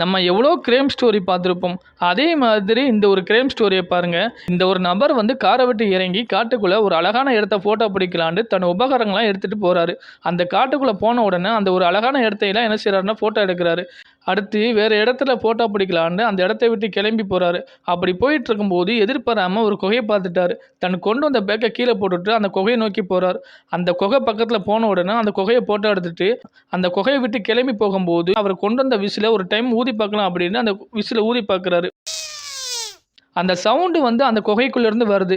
நம்ம எவ்வளோ Graeme story பார்த்துருப்போம். அதே மாதிரி இந்த ஒரு கிரேம் ஸ்டோரியை பாருங்கள் இந்த ஒரு நபர் வந்து காரை விட்டு இறங்கி காட்டுக்குள்ளே ஒரு அழகான இடத்த ஃபோட்டோ பிடிக்கலான்னு தன் உபகரங்கள்லாம் எடுத்துகிட்டு போகிறாரு அந்த காட்டுக்குள்ளே போன உடனே அந்த ஒரு அழகான இடத்தையெல்லாம் என்ன செய்கிறாருன்னா ஃபோட்டோ எடுக்கிறாரு. அடுத்து வேறு இடத்துல ஃபோட்டோ பிடிக்கலான்னு அந்த இடத்த விட்டு கிளம்பி போகிறாரு அப்படி போயிட்டு இருக்கும்போது எதிர்பாராமல் ஒரு குகையை பார்த்துட்டாரு. தன் கொண்டு வந்த பேக்கை கீழே போட்டுட்டு அந்த குகையை நோக்கி போகிறார் அந்த குகை பக்கத்தில் போன உடனே அந்த குகையை ஃபோட்டோ எடுத்துட்டு அந்த குகையை விட்டு கிளம்பி போகும்போது அவர் கொண்டு வந்த விசில ஒரு டைம் ஊதி பார்க்கலாம் அப்படின்னு அந்த விசில ஊதி பார்க்குறாரு. அந்த சவுண்டு வந்து அந்த குகைக்குள்ளேருந்து வருது.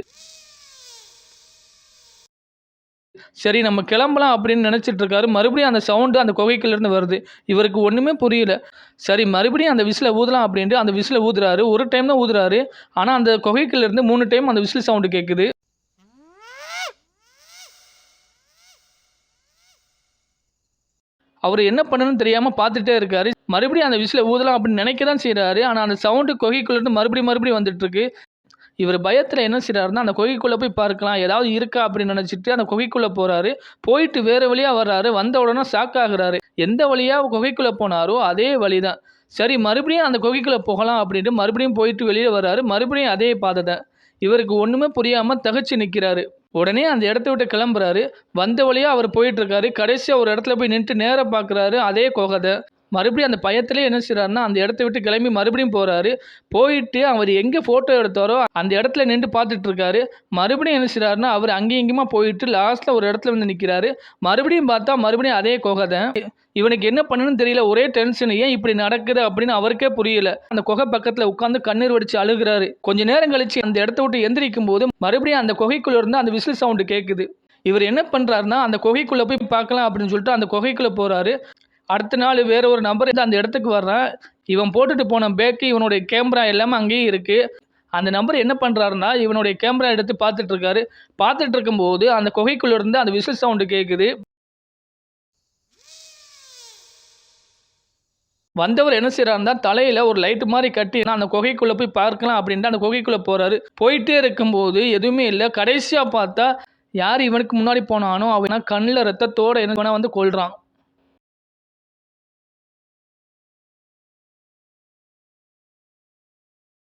சரி நம்ம கிளம்பலாம் அப்படின்னு நினச்சிட்டு இருக்காரு மறுபடியும் அந்த சவுண்டு அந்த குகைக்குள்ளேருந்து வருது. இவருக்கு ஒன்றுமே புரியல. சரி மறுபடியும் அந்த விசில ஊதலாம் அப்படின்ட்டு அந்த விசில ஊதுறாரு. ஒரு டைம் தான் ஊதுறாரு. ஆனால் அந்த குகைக்குள்ளேருந்து மூணு டைம் அந்த விசில் சவுண்டு கேட்குது அவர் என்ன பண்ணணும்னு தெரியாமல் பார்த்துட்டே இருக்காரு. மறுபடியும் அந்த விசில ஊதலாம் அப்படின்னு நினைக்க தான் செய்கிறாரு ஆனால் அந்த சவுண்டு கொகைக்குள்ளேருந்து மறுபடியும் மறுபடியும் வந்துட்டு இருக்கு இவர் பயத்தில் என்ன செய்கிறாருன்னா அந்த குகைக்குள்ளே போய் பார்க்கலாம் ஏதாவது இருக்கா அப்படின்னு நினச்சிட்டு அந்த குகைக்குள்ளே போகிறாரு போயிட்டு வேறு வழியாக வர்றாரு. வந்த உடனே ஷாக் ஆகுறாரு. எந்த வழியாக குகைக்குள்ளே போனாரோ அதே வழி தான் சரி மறுபடியும் அந்த குகைக்குள்ளே போகலாம் அப்படின்ட்டு மறுபடியும் போயிட்டு வெளியே வர்றாரு. மறுபடியும் அதே பாதை தான் இவருக்கு ஒன்றுமே புரியாமல் தகச்சு நிற்கிறாரு உடனே அந்த இடத்த விட்டு கிளம்புறாரு. வந்த வழியாக அவர் போயிட்டு இருக்காரு. கடைசியாக ஒரு இடத்துல போய் நின்று நேராக பார்க்குறாரு அதே கொகதை மறுபடியும் அந்த பயத்திலே என்ன செய்கிறாருன்னா அந்த இடத்த விட்டு கிளம்பி மறுபடியும் போகிறாரு போயிட்டு அவர் எங்கே ஃபோட்டோ எடுத்தாரோ அந்த இடத்துல நின்று பார்த்துட்டு இருக்காரு மறுபடியும் என்ன செய்கிறாருன்னா அவர் அங்கேயும் இங்கேயுமா போயிட்டு லாஸ்ட்டில் ஒரு இடத்துல வந்து நிற்கிறாரு மறுபடியும் பார்த்தா மறுபடியும் அதே குகை தான். இவனுக்கு என்ன பண்ணணும்னு தெரியல ஒரே டென்ஷன் ஏன் இப்படி நடக்குது அப்படின்னு அவருக்கே புரியல. அந்த குகை பக்கத்தில் உட்காந்து கண்ணீர் வடிச்சு அழுகுறாரு. கொஞ்ச நேரம் கழிச்சு அந்த இடத்த விட்டு எந்திரிக்கும் போது மறுபடியும் அந்த குகைக்குள்ள இருந்து அந்த விசில் சவுண்டு கேட்குது இவர் என்ன பண்ணுறாருன்னா அந்த குகைக்குள்ளே போய் பார்க்கலாம் அப்படின்னு சொல்லிட்டு அந்த குகைக்குள்ளே போகிறாரு அடுத்த நாள் வேறு ஒரு நபர் அந்த இடத்துக்கு வர்றான். இவன் போட்டுட்டு போன பேக்கு இவனுடைய கேமரா எல்லாமே அங்கேயே இருக்குது அந்த நபர் என்ன பண்ணுறாருன்னா இவனுடைய கேமரா எடுத்து பார்த்துட்ருக்காரு. பார்த்துட்டு இருக்கும்போது அந்த குகைக்குள்ளேருந்து அந்த விசில் சவுண்டு கேட்குது வந்தவர் என்ன செய்கிறாருன்னா தலையில் ஒரு லைட்டு மாதிரி கட்டி நான் அந்த குகைக்குள்ளே போய் பார்க்கலாம் அப்படின்ட்டு அந்த குகைக்குள்ளே போகிறாரு போயிட்டே இருக்கும்போது எதுவுமே இல்லை. கடைசியாக பார்த்தா யார் இவனுக்கு முன்னாடி போனானோ அவன் கண்ணில் ரத்தத்தோட என்ன வந்து கொள்றான்